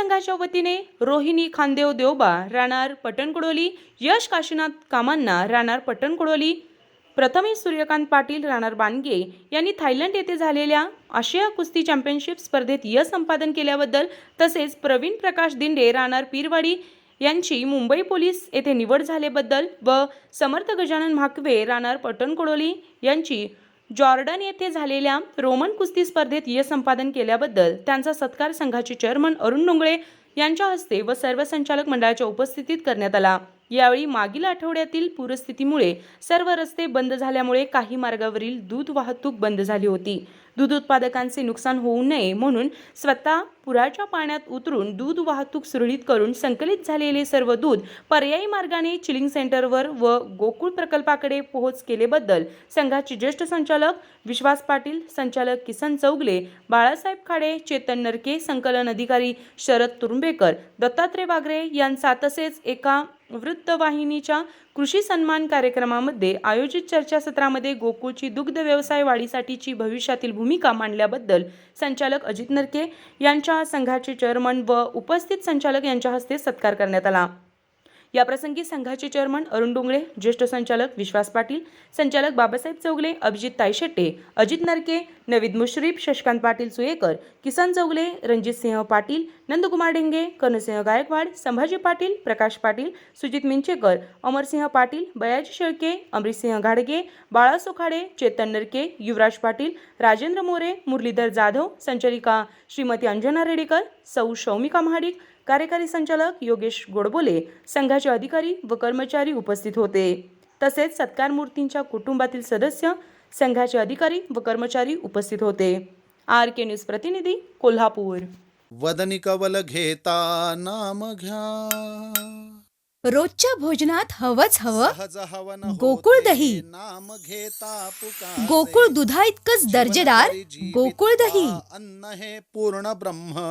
संघाच्या वतीने रोहिणी खांदेव देवबा राहणार पटणकुडोली यश काशीनाथ कामांना राहणार पटणकुडोली प्रथमेश सूर्यकांत पाटील राहणार बानगे यांनी थायलंड येथे झालेल्या आशिया कुस्ती चॅम्पियनशिप स्पर्धेत यश संपादन केल्याबद्दल तसेच प्रवीण प्रकाश दिंडे राहणार पीरवाडी यांची मुंबई पोलीस येथे निवड झाल्याबद्दल व समर्थ गजानन म्हाकवे राहणार पटणकुडोली यांची जॉर्डन येथे झालेल्या रोमन कुस्ती स्पर्धेत यश संपादन केल्याबद्दल त्यांचा सत्कार संघाचे चेअरमन अरुण डोंगळे यांच्या हस्ते व सर्व संचालक मंडळाच्या उपस्थितीत करण्यात आला. यावेळी मागील आठवड्यातील पूरस्थितीमुळे सर्व रस्ते बंद झाल्यामुळे काही मार्गावरील दूध वाहतूक बंद झाली होती. दूध उत्पादकांचे नुकसान होऊ नये म्हणून स्वतः पुराच्या पाण्यात उतरून दूध वाहतूक सुरळीत करून संकलित झालेले सर्व दूध पर्यायी मार्गाने चिलिंग सेंटरवर व गोकुळ प्रकल्पाकडे पोहोच केलेबद्दल संघाचे ज्येष्ठ संचालक विश्वास पाटील संचालक किसन चौगले बाळासाहेब खाडे चेतन नरके संकलन अधिकारी शरद तुरुंबेकर दत्तात्रय बागरे यांचा तसेच एका वृत्तवाहिनीच्या कृषी सन्मान कार्यक्रमामध्ये आयोजित चर्चासत्रामध्ये गोकुळची दुग्ध व्यवसाय वाढीसाठीची भविष्यातील भूमिका मांडल्याबद्दल संचालक अजित नरके यांच्या संघाचे चेअरमन व उपस्थित संचालक यांच्या हस्ते सत्कार करण्यात आला. याप्रसंगी संघाचे चेअरमन अरुण डोंगळे ज्येष्ठ संचालक विश्वास पाटील संचालक बाबासाहेब चौगले अभिजित तायशेट्टे अजित नरके नवीद मुश्रीफ शशकांत पाटील सुयेकर किसन चौगले रणजित सिंह पाटील नंदकुमार डेंगे कर्णसिंह गायकवाड संभाजी पाटील प्रकाश पाटील सुजित मिंचेकर अमरसिंह पाटील बयाजी शेळके अमरीसिंह घाडगे बाळा सुखाडे चेतन नरके युवराज पाटील राजेंद्र मोरे मुरलीधर जाधव संचालिका श्रीमती अंजना रेडेकर सौ शौमिका महाडिक कार्यकारी संचालक योगेश गोडबोले संघाचे अधिकारी व कर्मचारी उपस्थित होते. तसेच सत्कार मूर्तींच्या कुटुंबातील सदस्य संघाचे अधिकारी व कर्मचारी उपस्थित होते. आर के न्यूज प्रतिनिधी कोल्हापूर. वदनी कवल घेता नाम घ्या. रोजच्या भोजनात हवंच हवं. गोकुळ दही. नाम घेता पुकारे. गोकुळ दुधा इतकंच दर्जेदार गोकुळ दही. अन्न हे पूर्ण ब्रह्म.